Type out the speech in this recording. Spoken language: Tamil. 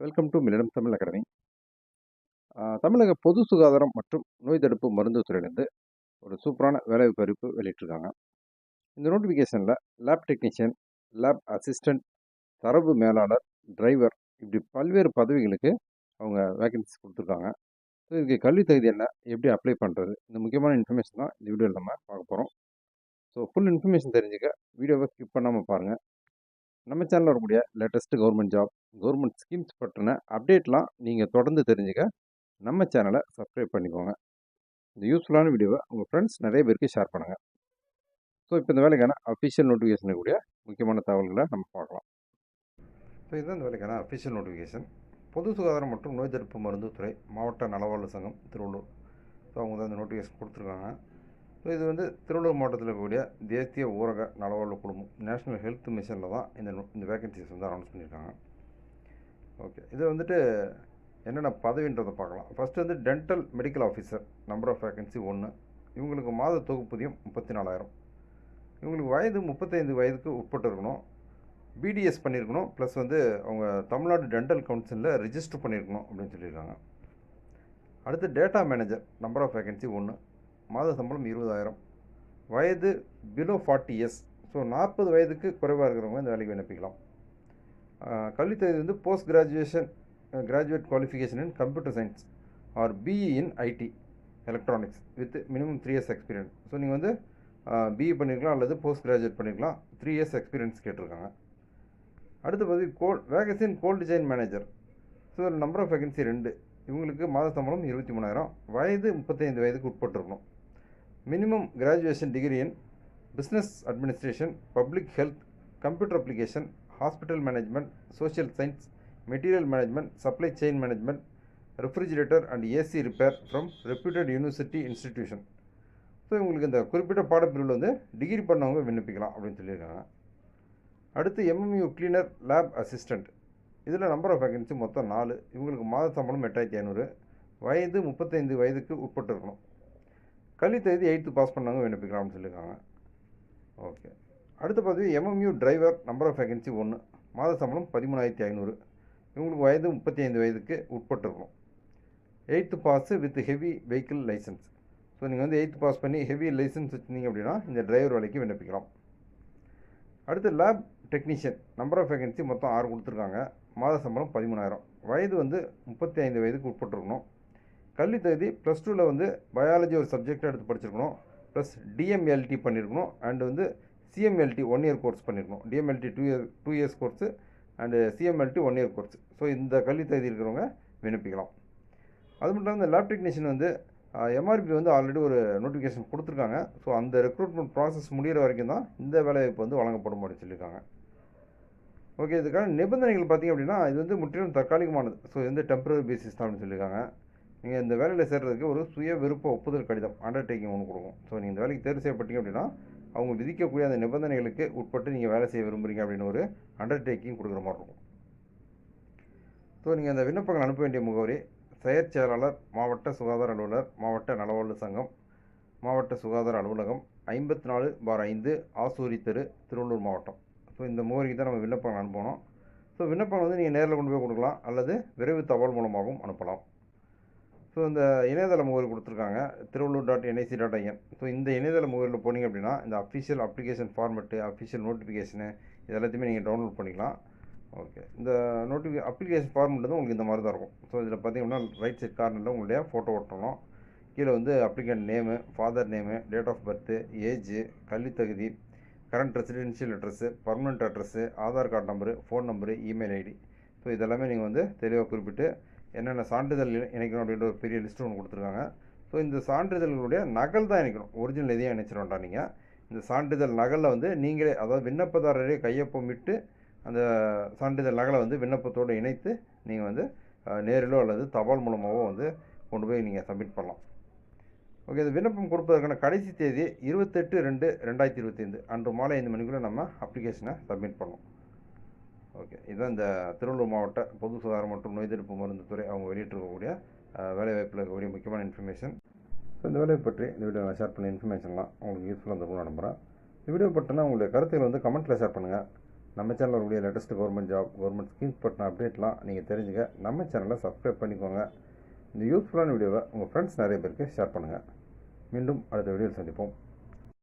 வெல்கம் டு மில்லிடம் தமிழ் அகாடமி தமிழக பொது சுகாதாரம் மற்றும் நோய் தடுப்பு மருந்து துறையிலேருந்து ஒரு சூப்பரான வேலைவாய்ப்பு அறிவிப்பு வெளியிட்டிருக்காங்க. இந்த நோட்டிஃபிகேஷனில் லேப் டெக்னீஷியன் லேப் அசிஸ்டன்ட் தரவு மேலாளர் டிரைவர் இப்படி பல்வேறு பதவிகளுக்கு அவங்க வேகன்சிஸ் கொடுத்துருக்காங்க. ஸோ இதுக்கு கல்வி தகுதி என்ன எப்படி அப்ளை பண்ணுறது இந்த முக்கியமான இன்ஃபர்மேஷன் தான் இந்த வீடியோவில் நம்ம பார்க்க போகிறோம் ஸோ ஃபுல் இன்ஃபர்மேஷன் தெரிஞ்சுக்க வீடியோவை ஸ்கிப் பண்ணாமல் பாருங்கள் நம்ம சேனலில் வரக்கூடிய latest government job government schemes பற்றின அப்டேட்லாம் நீங்கள் தொடர்ந்து தெரிஞ்சுக்க நம்ம சேனலை சப்ஸ்கிரைப் பண்ணிக்கோங்க. இந்த யூஸ்ஃபுல்லான வீடியோவை உங்கள் ஃப்ரெண்ட்ஸ் நிறைய பேருக்கு ஷேர் பண்ணுங்கள் ஸோ இப்போ இந்த வேலைக்கான அஃபிஷியல் நோட்டிஃபிகேஷன் கூடிய முக்கியமான தகவல்களை நம்ம பார்க்கலாம். ஸோ இதுதான் இந்த வேலைக்கான அஃபிஷியல் நோட்டிஃபிகேஷன் பொது சுகாதாரம் மற்றும் நோய் தடுப்பு மருந்து துறை மாவட்ட நலவாழ்வு சங்கம் திருவள்ளூர். ஸோ அவங்க தான் இந்த நோட்டிஃபிகேஷன் கொடுத்துருக்காங்க. இது வந்து திருவள்ளூர் மாவட்டத்தில் இருக்கக்கூடிய தேசிய ஊரக நலவாழ்வு குழுமம் நேஷனல் ஹெல்த் மிஷனில் தான் இந்த இந்த வேகன்சிஸ் வந்து அனௌன்ஸ் பண்ணியிருக்காங்க. ஓகே இது வந்துட்டு என்னென்ன பதவின்றதை பார்க்கலாம். ஃபஸ்ட்டு வந்து dental medical officer number of vacancy ஒன்று இவங்களுக்கு மாத தொகுப்பூதியம் முப்பத்தி நாலாயிரம் இவங்களுக்கு வயது முப்பத்தைந்து வயதுக்கு உட்பட்டு இருக்கணும். பிடிஎஸ் பண்ணியிருக்கணும். ப்ளஸ் வந்து அவங்க தமிழ்நாடு டென்டல் கவுன்சிலில் ரிஜிஸ்டர் பண்ணியிருக்கணும் அப்படின்னு சொல்லியிருக்காங்க. அடுத்து data manager number of vacancy ஒன்று மாத சம்பளம் இருபதாயிரம். வயது பிலோ ஃபார்ட்டி இயர்ஸ் ஸோ நாற்பது வயதுக்கு குறைவாக இருக்கிறவங்க இந்த வேலைக்கு விண்ணப்பிக்கலாம். கல்வித்தகுதி வந்து post graduation graduate qualification in computer science or BE in IT electronics with minimum three years experience so நீங்கள் வந்து பிஇ பண்ணியிருக்கலாம் அல்லது போஸ்ட் கிராஜுவேட் பண்ணியிருக்கலாம் த்ரீ இயர்ஸ் எக்ஸ்பீரியன்ஸ் கேட்டிருக்காங்க. அடுத்து பதவி cold வேகன்சின் cold design manager so number of vacancy ரெண்டு. இவங்களுக்கு மாத சம்பளம் இருபத்தி மூணாயிரம். வயது முப்பத்தைந்து வயதுக்கு உட்பட்டிருக்கணும். Minimum graduation degree in business administration public health computer application hospital management social science material management supply chain management refrigerator and AC repair from reputed university institution so இவங்களுக்கு இந்த குறிப்பிட்ட பாடப்பிரிவில் வந்து டிகிரி பண்ணவங்க விண்ணப்பிக்கலாம் அப்படின்னு சொல்லியிருக்காங்க. அடுத்து எம்எம்யூ கிளீனர் லேப் அசிஸ்டண்ட் இதில் நம்பர் ஆஃப் வேகன்சி மொத்தம் நாலு. இவங்களுக்கு மாத சம்பளம் எட்டாயிரத்தி ஐநூறு. வயது முப்பத்தைந்து வயதுக்கு உட்பட்டு இருக்கணும் கல்வி தகுதி எயித்து பாஸ் பண்ணவங்க விண்ணப்பிக்கலாம்னு சொல்லியிருக்காங்க. ஓகே அடுத்த பதவி MMU driver number of vacancy ஒன்று மாத சம்பளம் பதிமூணாயிரத்தி ஐநூறு. இவங்களுக்கு வயது முப்பத்தி ஐந்து வயதுக்கு உட்பட்டுருக்கணும் eighth pass with heavy vehicle license so நீங்கள் வந்து எயித்து பாஸ் பண்ணி ஹெவி லைசன்ஸ் வச்சுருந்தீங்க அப்படின்னா இந்த டிரைவர் வேலைக்கு விண்ணப்பிக்கலாம். அடுத்து lab technician number of vacancy மொத்தம் ஆறு கொடுத்துருக்காங்க. மாத சம்பளம் பதிமூணாயிரம். வயது வந்து முப்பத்தி ஐந்து வயதுக்கு உட்பட்டிருக்கணும். கல்வி தகுதி ப்ளஸ் டூவில் வந்து பயாலஜி ஒரு சப்ஜெக்டாக எடுத்து படிச்சிருக்கணும். ப்ளஸ் டிஎம்எல்டி பண்ணியிருக்கணும் அண்ட் வந்து சிஎம்எல்டி ஒன் இயர் கோர்ஸ் பண்ணியிருக்கணும் DMLT two year two years course and CMLT one year course so இந்த கல்வி தகுதி இருக்கிறவங்க விண்ணப்பிக்கலாம். அது மட்டும் இல்லாமல் இந்த லேப் டெக்னீஷியன் வந்து எம்ஆர்பி வந்து ஆல்ரெடி ஒரு நோட்டிஃபிகேஷன் கொடுத்துருக்காங்க. ஸோ அந்த ரெக்ரூட்மெண்ட் ப்ராசஸ் முடிகிற வரைக்கும் தான் இந்த வேலைவாய்ப்பு வந்து வழங்கப்படும் அப்படின்னு சொல்லியிருக்காங்க. ஓகே இதுக்கான நிபந்தனைகள் பார்த்தீங்க அப்படின்னா இது வந்து முற்றிலும் தற்காலிகமானது. ஸோ இது வந்து டெம்பரரி பேசிஸ் தான் அப்படின்னு சொல்லியிருக்காங்க. நீங்கள் இந்த வேலையில் சேர்கிறதுக்கு ஒரு சுய விருப்ப ஒப்புதல் கடிதம் அண்டர்டேக்கிங் ஒன்று கொடுக்கும். ஸோ நீங்கள் இந்த வேலைக்கு தேர்வு செய்யப்பட்டீங்க அப்படின்னா அவங்க விதிக்கக்கூடிய அந்த நிபந்தனைகளுக்கு உட்பட்டு நீங்கள் வேலை செய்ய விரும்புகிறீங்க அப்படின்னு ஒரு அண்டர்டேக்கிங் கொடுக்குற மாதிரி இருக்கும். ஸோ நீங்கள் அந்த விண்ணப்பங்கள் அனுப்ப வேண்டிய முகவரி செயற் செயலாளர் மாவட்ட சுகாதார அலுவலர் மாவட்ட நலவாழ்வு சங்கம் மாவட்ட சுகாதார அலுவலகம் ஐம்பத்தி நாலு பார் ஐந்து ஆசூரி தெரு திருவள்ளூர் மாவட்டம். ஸோ இந்த முகவரிக்கு தான் நம்ம விண்ணப்பங்கள் அனுப்பணும். ஸோ விண்ணப்பங்கள் வந்து நீங்கள் நேரில் கொண்டு போய் கொடுக்கலாம் அல்லது விரைவு தபால் மூலமாகவும் அனுப்பலாம். ஸோ இந்த இணையதள முகவரி கொடுத்துருக்காங்க. Thiruvallur dot NIC dot IN so இந்த இணையதள முகவரியில் போனீங்க அப்படின்னா இந்த official application format official notification இது எல்லாத்தையுமே நீங்கள் டவுன்லோட் பண்ணிக்கலாம். ஓகே இந்த நோட்டிஃபி அப்ளிகேஷன் ஃபார்மெட் வந்து உங்களுக்கு இந்த மாதிரி தான் இருக்கும். ஸோ இதில் பார்த்தீங்கன்னா ரைட் சைட் கார்னரில் உங்களுடைய ஃபோட்டோ ஒட்டணும். கீழே வந்து applicant name father name date of birth age கல்வித்தகுதி current residential address permanent address Aadhaar card number phone number email ID so இதெல்லாமே நீங்கள் வந்து தெளிவாக குறிப்பிட்டு என்னென்ன சான்றிதழ் இணைக்கணும் அப்படின்ற ஒரு பெரிய லிஸ்ட் ஒன்று கொடுத்துருக்காங்க. ஸோ இந்த சான்றிதழ்களுடைய நகல் தான் இணைக்கணும். ஒரிஜினல் எதையும் இணைச்சிட வேண்டாம் நீங்கள் இந்த சான்றிதழ் நகலில் வந்து நீங்களே அதாவது விண்ணப்பதாரரே கையொப்பமிட்டு அந்த சான்றிதழ் நகலை வந்து விண்ணப்பத்தோடு இணைத்து நீங்கள் வந்து நேரிலோ அல்லது தபால் மூலமாகவோ வந்து கொண்டு போய் நீங்கள் சப்மிட் பண்ணலாம். ஓகே இந்த விண்ணப்பம் கொடுப்பதற்கான கடைசி தேதி இருபத்தெட்டு ரெண்டு ரெண்டாயிரத்தி இருபத்தைந்து. அன்று மாலை ஐந்து மணிக்குள்ளே நம்ம அப்ளிகேஷனை சப்மிட் பண்ணோம் ஓகே. இதுதான் இந்த திருவள்ளூர் மாவட்ட பொது சுகாதாரம் மற்றும் நோய் தடுப்பு மருந்து துறை அவங்க வெளியிட்டிருக்கக்கூடிய வேலைவாய்ப்பில் இருக்கக்கூடிய முக்கியமான இன்ஃபர்மேஷன் ஸோ இந்த வேலையை பற்றி இந்த வீடியோ நான் ஷேர் பண்ண இன்ஃபர்மேஷன்லாம் உங்களுக்கு யூஸ்ஃபுல்லாக இருந்திருக்கும் நான் நம்புகிறேன் இந்த வீடியோ பற்றினா உங்களுடைய கருத்துக்கள் வந்து கமெண்ட்டில் ஷேர் பண்ணுங்கள் நம்ம சேனலில் இருக்கக்கூடிய latest government job government schemes பற்றின அப்டேட்லாம் நீங்கள் தெரிஞ்சுக்க நம்ம சேனலை சப்ஸ்கிரைப் பண்ணிக்கோங்க. இந்த யூஸ்ஃபுல்லான வீடியோவை உங்கள் ஃப்ரெண்ட்ஸ் நிறைய பேருக்கு ஷேர் பண்ணுங்கள் மீண்டும் அடுத்த வீடியோவில் சந்திப்போம்.